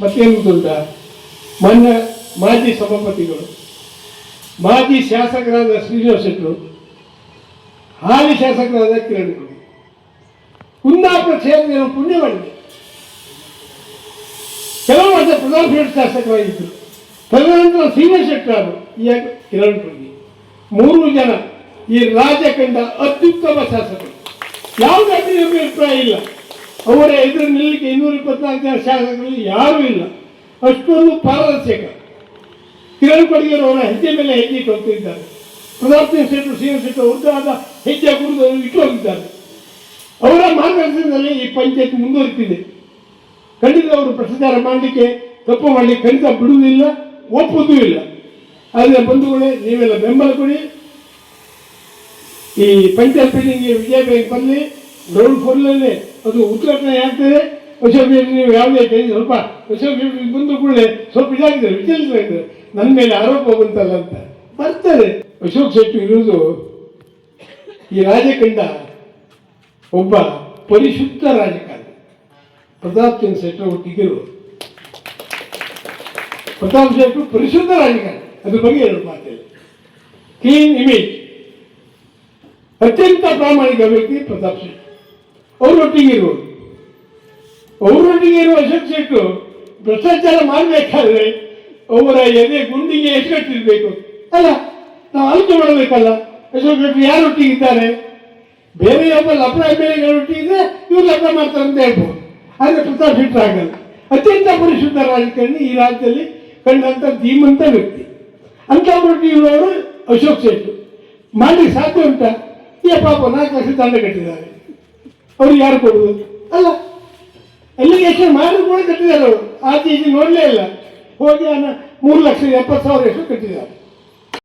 ಮತ್ತೇನು ಅಂತ ಮೊನ್ನೆ ಮಾಜಿ ಸಭಾಪತಿಗಳು, ಮಾಜಿ ಶಾಸಕರಾದ ಶ್ರೀನಿವಾಸ ಶೆಟ್ಟರು, ಹಾಲಿ ಶಾಸಕರಾದ ಕಿರಣ್ ಕೊಡಿ ಕುಂದಾಪುರ ಕ್ಷೇತ್ರ ಪುಣ್ಯ ಮಾಡಿದೆ ಕೆಲವು ವರ್ಷ ಪ್ರಧಾನ ಶಾಸಕರಾಗಿದ್ದರು ತದನಂತರ ಶ್ರೀನಿವಾಸ ಶೆಟ್ಟರು ಈಗ ಕಿರಣ್ ಕೊಡಿ ಮೂರು ಜನ ಈ ರಾಜ್ಯ ಕಂಡ ಅತ್ಯುತ್ತಮ ಶಾಸಕರು. ಯಾವುದೇ ಅಭಿಪ್ರಾಯ ಇಲ್ಲ. ಅವರ ಎದುರು ನಿಲ್ಲಕ್ಕೆ ಇನ್ನೂರ ಇಪ್ಪತ್ನಾಲ್ಕು ಜನ ಶಾಸಕರಲ್ಲಿ ಯಾರೂ ಇಲ್ಲ. ಅಷ್ಟೊಂದು ಪಾರದರ್ಶಕ. ಕಿರಣ್ ಕೊಡಗಿಯವರು ಅವರ ಹೆಜ್ಜೆ ಮೇಲೆ ಹೆಜ್ಜೆ ಹೋಗ್ತಿದ್ದಾರೆ ಪ್ರತಾಪ್ ಸಿಂಗ್ ಶೆಟ್ಟರು ಶ್ರೀನಿವಾಸ ಶೆಟ್ಟರು ಉದ್ದಾದ ಹೆಜ್ಜೆ ಕುರಿತು ಇಟ್ಟು ಹೋಗಿದ್ದಾರೆ ಅವರ ಮಾರ್ಗದರ್ಶನದಲ್ಲಿ ಈ ಪಂಚಾಯತ್ ಮುಂದುವರಿತಿದೆ. ಖಂಡಿತ ಅವರು ಭ್ರಷ್ಟಾಚಾರ ಮಾಡಲಿಕ್ಕೆ ತಪ್ಪು ಮಾಡಲಿಕ್ಕೆ ಖಂಡಿತ ಬಿಡುವುದಿಲ್ಲ, ಒಪ್ಪುವುದೂ ಇಲ್ಲ. ಆದರೆ ಬಂಧುಗಳೇ, ನೀವೆಲ್ಲ ಬೆಂಬಲ ಕೊಡಿ. ಈ ಪಂಚಾಯತ್ ಬಿಲ್ಡಿಂಗ್ಗೆ ವಿಜಯ ಬ್ಯಾಂಕ್ ಬರಲಿ. ಗ್ರೌಂಡ್ ಫ್ಲೋರ್ನಲ್ಲೇ ಅದು ಉದ್ಘಾಟನೆ ಆಗ್ತದೆ ಬಿಲ್ಡಿಂಗ್ ನೀವು ಯಾವುದೇ ಕೈ ಸ್ವಲ್ಪ ಬಿಲ್ಡಿಂಗ್ ಬಂದು ಕೂಡಲೇ ಸ್ವಲ್ಪ ಇದಾಗಿದೆ ವಿಚಲಿತರಾಗಿದೆ ನನ್ನ ಮೇಲೆ ಆರೋಪ ಬಂತಲ್ಲ ಅಂತ. ಬರ್ತಾರೆ ಅಶೋಕ್ ಶೆಟ್ಟಿ ಇರುವುದು ಈ ರಾಜಕಂಡ ಒಬ್ಬ ಪರಿಶುದ್ಧ ರಾಜಕಾರಣ. ಪ್ರತಾಪ್ ಚಂದ್ರ ಶೆಟ್ಟರ್ ಒಟ್ಟಿಗಿರು ಪ್ರತಾಪ್ ಶೆಟ್ಟರು ಪರಿಶುದ್ಧ ರಾಜಕಾರಣ. ಅದ್ರ ಬಗ್ಗೆ ಎರಡು ಮಾತಿಲ್ಲ ಕ್ಲೀನ್ ಇಮೇಜ್. ಅತ್ಯಂತ ಪ್ರಾಮಾಣಿಕ ವ್ಯಕ್ತಿ ಪ್ರತಾಪ್ ಶೆಟ್ಟಿ. ಅವರೊಟ್ಟಿಗೆ ಇರುವುದು ಅವರೊಟ್ಟಿಗೆ ಇರುವ ಶೆಟ್ಟು ಭ್ರಷ್ಟಾಚಾರ ಮಾಡಬೇಕಾದ್ರೆ ಅವರ ಎದೆ ಗುಂಡಿಗೆ ಎಸಗಟ್ಟಿರ್ಬೇಕು ಅಲ್ಲ, ನಾವು ಆಲೋಚನೆ ಮಾಡಬೇಕಲ್ಲ? ಅಶೋಕ್ ಶೆಟ್ಟಿ ಯಾರೊಟ್ಟಿಗಿದ್ದಾರೆ ಬೇರೆ ಒಬ್ಬ ಲಪಡ ಬೇರೆಗಳೊಟ್ಟಿಗಿದ್ರೆ ಇವ್ರು ಲಪಡ ಮಾಡ್ತಾರೆ ಅಂತ ಹೇಳ್ಬೋದು. ಆದರೆ ಪ್ರತಾಪ್ ಶೆಟ್ಟರ್ ಆಗಲ್ಲ ಅತ್ಯಂತ ಪರಿಶುದ್ಧ ರಾಜಕಾರಣಿ ಈ ರಾಜ್ಯದಲ್ಲಿ ಕಂಡಂತ ಧೀಮಂತ ವ್ಯಕ್ತಿ. ಅಂಥವ್ರೊಟ್ಟಿಗೆ ಇರುವವರು ಅಶೋಕ್ ಶೆಟ್ಟಿ. ಮಾಡಿ ಸಾಧ್ಯ ಉಂಟಾ? ಈ ಪಾಪ ನಾಲ್ಕು ಲಕ್ಷ ದಂಡ ಕಟ್ಟಿದ್ದಾರೆ. ಅವ್ರಿಗೆ ಯಾರು ಕೊಡುವುದು ಅಲ್ಲ ಎಲ್ಲಿಗೇಷನ್ ಮಾಡಿ ಕೂಡ ಕಟ್ಟಿದ್ದಾರೆ ಅವರು. ಆಚೆ ಈಚೆ ನೋಡಲೇ ಇಲ್ಲ. ಹೋಗಿ ಮೂರು ಲಕ್ಷ ಎಪ್ಪತ್ತು ಸಾವಿರ ಎಷ್ಟು ಕಟ್ಟಿದ್ದಾರೆ.